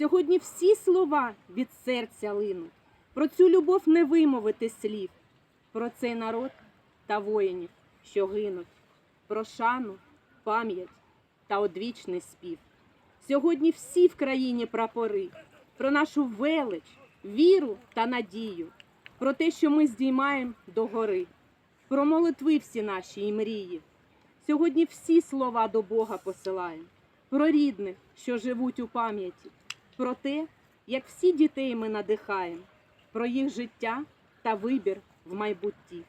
Сьогодні всі слова від серця линуть. Про цю любов не вимовити слів, про цей народ та воїнів, що гинуть, про шану, пам'ять та одвічний спів. Сьогодні всі в країні прапори, про нашу велич, віру та надію, про те, що ми здіймаємо до гори, про молитви всі наші і мрії. Сьогодні всі слова до Бога посилаємо, про рідних, що живуть у пам'яті, про те, як всі дітей ми надихаємо, про їх життя та вибір в майбутті.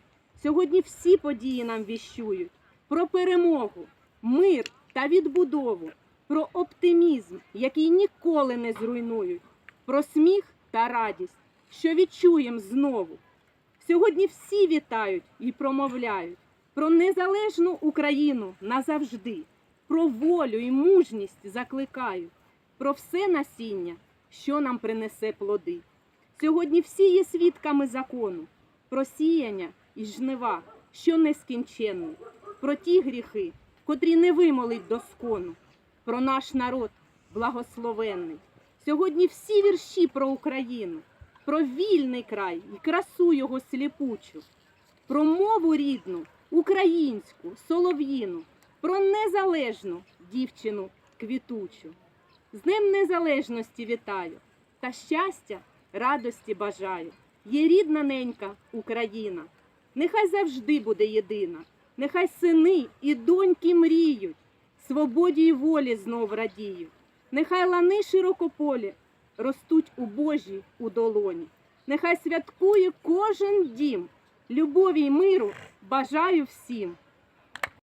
Сьогодні всі події нам віщують про перемогу, мир та відбудову, про оптимізм, який ніколи не зруйнують, про сміх та радість, що відчуємо знову. Сьогодні всі вітають і промовляють про незалежну Україну назавжди, про волю і мужність закликають, про все насіння, що нам принесе плоди. Сьогодні всі є свідками закону, про сіяння і жнива, що нескінченні, про ті гріхи, котрі не вимолить доскону, про наш народ благословенний. Сьогодні всі вірші про Україну, про вільний край і красу його сліпучу, про мову рідну, українську, солов'їну, про незалежну дівчину квітучу. З Днем Незалежності вітаю та щастя, радості бажаю. Є рідна ненька Україна, нехай завжди буде єдина, нехай сини і доньки мріють, свободі й волі знов радіють. Нехай лани широкополі ростуть у Божій у долоні. Нехай святкує кожен дім. Любові й миру бажаю всім.